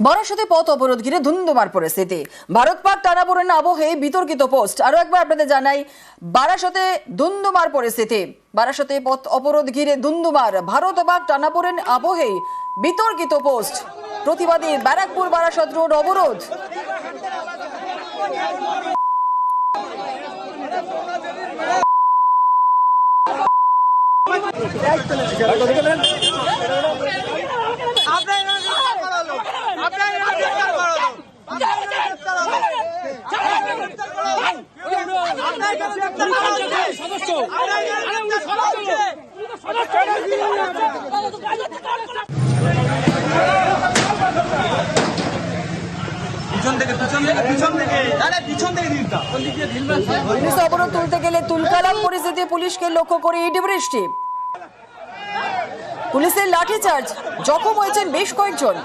বারাসাতে পথ অবরোধ ঘিরে ধুন্ধুমার পরিস্থিতি। ভারত পাক টানাপোড়েন আবহে বিতর্কিত পোস্ট। আরও একবার আপনাদের জানাই, বারাসাতে ধুন্ধুমার পরিস্থিতি। বারাসাতে পথ অবরোধ ঘিরে ধুন্ধুমার ভারত পাক টানাপোড়েন আবহে বিতর্কিত পোস্ট। প্রতিবাদী ব্যারাকপুর বারাসত রোড অবরোধ আপনার এখানে গ্রেফতার করা হলো আপনার এখানে গ্রেফতার করা হলো আপনার এখানে গ্রেফতার হলো আপনার এখানে গ্রেফতার করা হচ্ছে সদস্য আপনার এখানে গ্রেফতার করা হচ্ছে অবরোধ তুলতে গেলে তুলকালাম পরিস্থিতি পুলিশকে লক্ষ্য করে পুলিশের লাঠিচার্জ জখম হয়েছেন বেশ কয়েকজন।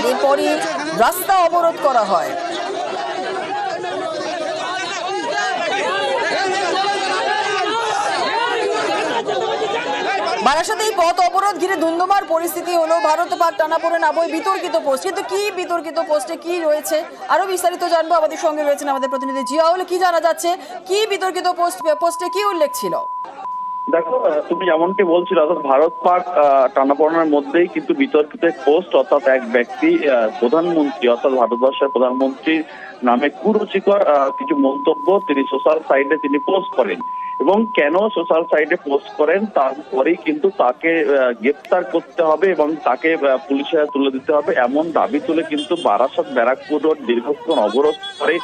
এরপরই রাস্তা অবরোধ করা হয়। বারাসাতে এই পথ অবরোধ ঘিরে ধুন্ধুমার পরিস্থিতি হলো। ভারত পাক না বই বিতর্কিত পোস্ট কিন্তু কি বিতর্কিত পোস্টে কি রয়েছে? আরও বিস্তারিত জানব। আমাদের সঙ্গে রয়েছেন আমাদের প্রতিনিধি জিয়াউল। কি জানা যাচ্ছে? কি বিতর্কিত পোস্ট পোস্টে কি উল্লেখ ছিল? দেখো তুমি যেমনটি বলছিলে, অর্থাৎ ভারত পাক টানাপোড়েনের মধ্যেই কিন্তু বিতর্কিত পোস্ট, অর্থাৎ এক ব্যক্তি প্রধানমন্ত্রী, অর্থাৎ ভারতবর্ষের প্রধানমন্ত্রীর নামে কুরুচিকর কিছু মন্তব্য তিনি সোশ্যাল সাইটে তিনি পোস্ট করেন। এবং কেন সোশ্যাল সাইটে পোস্ট করেন, তারপরেই কিন্তু তাকে গ্রেপ্তার করতে হবে এবং তাকে পুলিশে তুলে দিতে হবে এমন দাবি তুলে কিন্তু বারাসত ব্যারাকপুর রোড দীর্ঘক্ষণ অবরোধ করে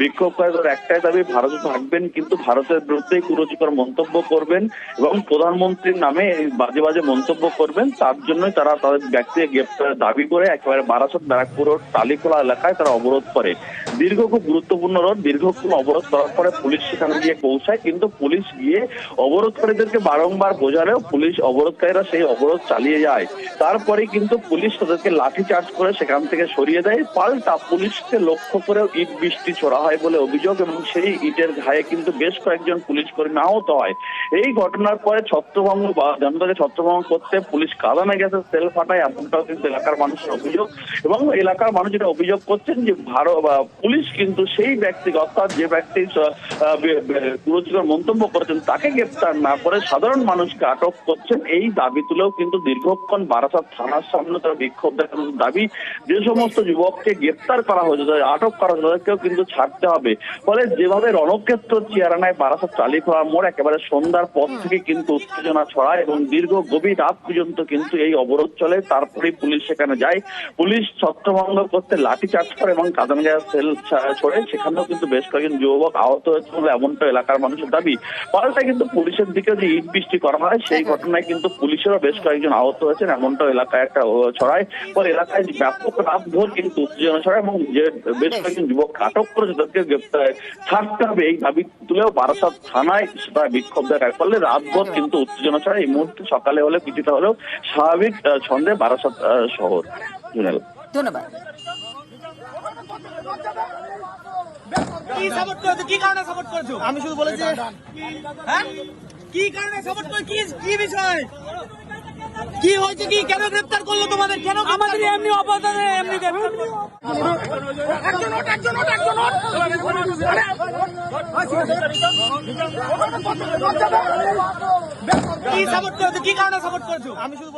বিক্ষোভ বিক্ষোভকারীদের একটাই দাবি, ভারতে থাকবেন, কিন্তু ভারতের বিরুদ্ধে কুরুচিকর মন্তব্য করবেন। এবং প্রধানমন্ত্রীর নামে বাজে বাজে মন্তব্য করবেন, তার জন্যই তারা তাদের ব্যক্তি গ্রেপ্তার, দাবি করে একেবারে বারাসত ব্যারাকপুর রোড, টালিখোলা এলাকায় তারা অবরোধ করে। দীর্ঘ খুব গুরুত্বপূর্ণ রোড দীর্ঘক্ষণ অবরোধ করার পরে পুলিশ সেখানে গিয়ে পৌঁছায়, কিন্তু পুলিশ গিয়ে অবরোধকারীদেরকে বারংবার বোঝালেও পুলিশ অবরোধকারীরা সেই অবরোধ চালিয়ে যায়। তারপরে কিন্তু পুলিশ তাদেরকে লাঠি চার্জ করে সেখান থেকে সরিয়ে দেয়। পাল্টা পুলিশকে লক্ষ্য করেও ইট বৃষ্টি ছোড়া হয় বলে অভিযোগ এবং সেই ইটের ঘায়ে কিন্তু বেশ কয়েকজন পুলিশ কর্মী আহত হয়। এই ঘটনার পরে ছত্রভঙ্গ বা জনতাকে ছত্রভঙ্গ করতে পুলিশ কাদানে গেছে সেল ফাটায় এমনটাও কিন্তু এলাকার মানুষের অভিযোগ। এবং এলাকার মানুষ যেটা অভিযোগ করছেন যে ভারত পুলিশ কিন্তু সেই ব্যক্তিকে অর্থাৎ যে ব্যক্তি আহ, বে- বে- কুরুচিকর মন্তব্য করেছেন তাকে গ্রেপ্তার না করে সাধারণ মানুষকে আটক করছেন। এই দাবি তুলেও কিন্তু দীর্ঘক্ষণ বারাসাত থানার সামনে তারা বিক্ষোভ দেখানোর দাবি। যে সমস্ত যুবককে গ্রেপ্তার করা হয়েছে তাদের আটক করা হয়েছে তাদেরকেও কিন্তু ছাড়তে হবে। ফলে যেভাবে রণক্ষেত্র চেয়ারানায় বারাসাত চালিখোলা মোড় একেবারে সন্ধ্যার পর থেকে কিন্তু উত্তেজনা ছড়ায় এবং দীর্ঘ গভীর রাত পর্যন্ত কিন্তু এই অবরোধ চলে। তারপরেই পুলিশ সেখানে যায়। পুলিশ ছত্রভঙ্গ করতে লাঠি চার্জ করে এবং কাদান গ্যাস সেল ছড়ে সেখানেও কিন্তু বেশ কয়েকজন যুবক আহত হয়েছে বলে এমনটা এলাকার মানুষের দাবি। পাল্টা কিন্তু পুলিশের দিকে যে ইট বৃষ্টি করা হয়, সেই ঘটনায় কিন্তু পুলিশেরও বেশ কয়েকজন আহত হয়েছেন। এমনটা এলাকায় একটা ছড়ায়। পরে এলাকায় ব্যাপক রাত ভোর কিন্তু উত্তেজনা ছড়ায় এবং যে বেশ কয়েকজন যুবক আটক করেছে তাদেরকে গ্রেপ্তার ছাড়তে হবে এই দাবি তুলেও বারাসাত থানায় সেটা বিক্ষোভ দেখায়। ফলে রাত ভোর কিন্তু উত্তেজনা ছড়ায় এই মুহূর্তে সকালে হলে কিছুটা হলেও স্বাভাবিক ছন্দে বারাসাত শহর। জুনেল। ধন্যবাদ। কি সাপোর্ট করেছ? কি কারণে সাপোর্ট করেছ? আমি শুধু বলেছি হ্যাঁ? কি কারণে সাপোর্ট করে কি কি বিষয়? কি হয়েছে? কি কেন গ্রেফতার করল তোমাদের? কেন আমাদের এমনি অপরাধে এমনি একজন কি সাপোর্ট করেছ? কি কারণে সাপোর্ট করেছ? আমি শুধু